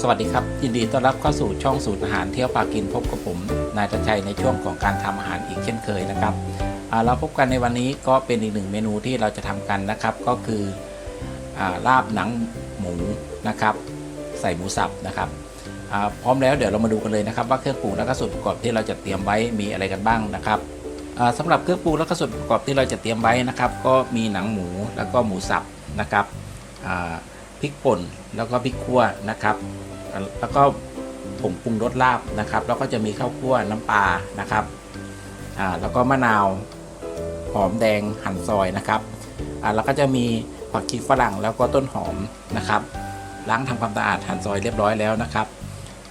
สวัสดีครับ ยินดีต้อนรับเข้าสู่ช่องสูตรอาหารเที่ยวปากินพบกับผมนายตชัยในช่วงของการทำอาหารอีกเช่นเคยนะครับเราพบกันในวันนี้ก็เป็นอีกหนึ่งเมนูที่เราจะทำกันนะครับ ก็คืออลาบหนังหมูนะครับ ใส่หมูสับนะครับพร้อมแล้วเดี๋ยวเรามาดูกันเลยนะครับ ว่าเครื่องปรุงและก็ส่วนประกอบที่เราจะเตรียมไว้มีอะไรกันบ้างนะครับอ่าสำหรับเครื่องปรุงและก็ส่วนประกอบที่เราจะเตรียมไว้นะครับ ก็มีหนังหมูแล้วก็หมูสับนะครับ พริกป่นแล้วก็พริกขั่วนะครับ แล้วก็ผงปรุงรสลาบนะครับ แล้วก็จะมีข้าวคั่วน้ำปลานะครับอ่าแล้วก็มะนาวหอมแดงหั่นซอยนะครับอ่าแล้วก็จะมีผักชีฝรั่งแล้วก็ต้นหอมนะครับล้างทำความสะอาดหั่นซอยเรียบร้อยแล้วนะครับ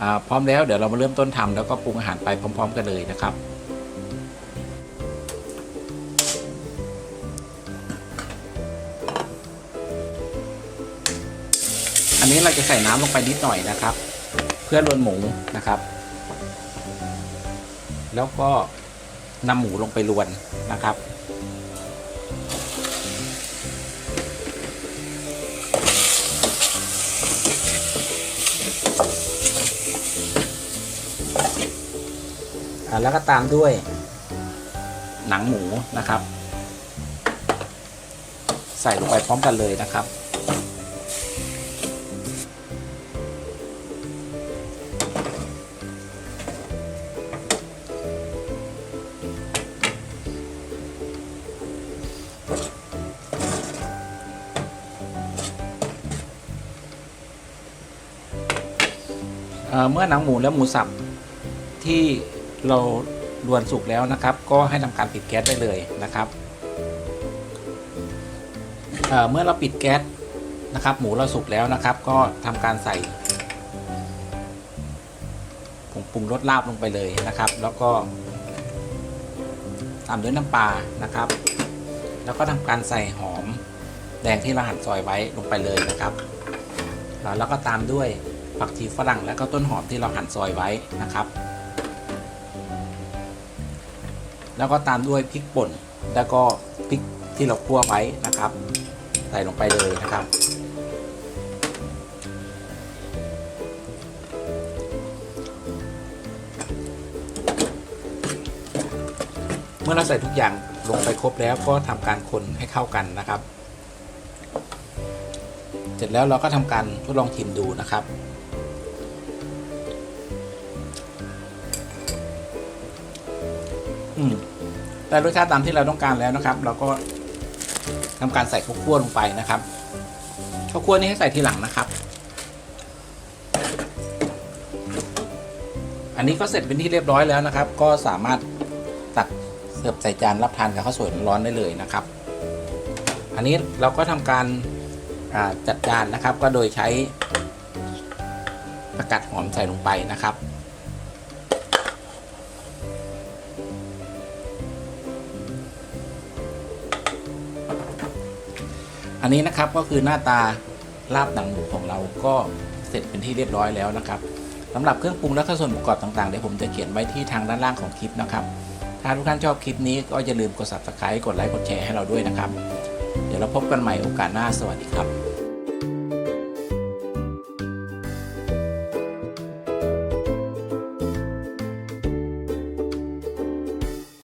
อ่าพร้อมแล้วเดี๋ยวเรามาเริ่มต้นทำแล้วก็ปรุงอาหารไปพร้อม ๆ กันเลยนะครับ อันนี้เราจะใส่น้ำลงไปนิดหน่อยนะครับ เพื่อรวนหมูนะครับ แล้วก็นำหมูลงไปรวนนะครับ แล้วก็ตามด้วยหนังหมูนะครับ ใส่ลงไปพร้อมกันเลยนะครับ เเมื่อหนังหมูและหมูสับที่เรารวนสุกแล้วนะครับ ก็ให้ทำการปิดแก๊สได้เลยนะครับเเมื่อเราปิดแก๊สนะครับ หมูเราสุกแล้วนะครับ ก็ทำการใส่ผงปรุงรสลาบลงไปเลยนะครับ แล้วก็ตามด้วยน้ำปลานะครับ แล้วก็ทำการใส่หอมแดงที่เราหั่นซอยไว้ลงไปเลยนะครับ แล้วก็ตามด้วยผักชีฝรั่งและก็ต้นหอมที่เราหั่นซอยไว้นะครับ แล้วก็ตามด้วยพริกป่น แล้วก็พริกที่เราคั่วไว้นะครับ ใส่ลงไปเลยนะครับ มื่อเราใส่ทุกอย่างลงไปครบแล้วก็ทำการคนให้เข้ากันนะครับ เสร็จแล้วเราก็ทำการทดลองชิมดูนะครับ อืมแต่รสชาติตามที่เราต้องการแล้วนะครับ เราก็ทำการใส่ข้าวคั่วลงไปนะครับข้าวคั่วนี่ให้ใส่ทีหลังนะครับ อันนี้ก็เสร็จเป็นที่เรียบร้อยแล้วนะครับ ก็สามารถ เสิร์ฟใส่จานรับทานกับข้าวสวยร้อนได้เลยนะครับ อันนี้เราก็ทำการจัดจานนะครับ ก็โดยใช้ประกาศหอมใส่ลงไปนะครับอันนี้นะครับก็คือหน้าตาลาบหนังหมูของเราก็เสร็จเป็นที่เรียบร้อยแล้วนะครับสำหรับเครื่องปรุงและส่วนประกอบต่างๆเดี๋ยวผมจะเขียนไว้ที่ทางด้านล่างของคลิปนะครับ ถ้าทุกท่านชอบคลิปนี้ก็อย่าลืมกด subscribe กดไลค์กดแชร์ให้เราด้วยนะครับ เดี๋ยวเราพบกันใหม่โอกาสหน้าสวัสดีครับ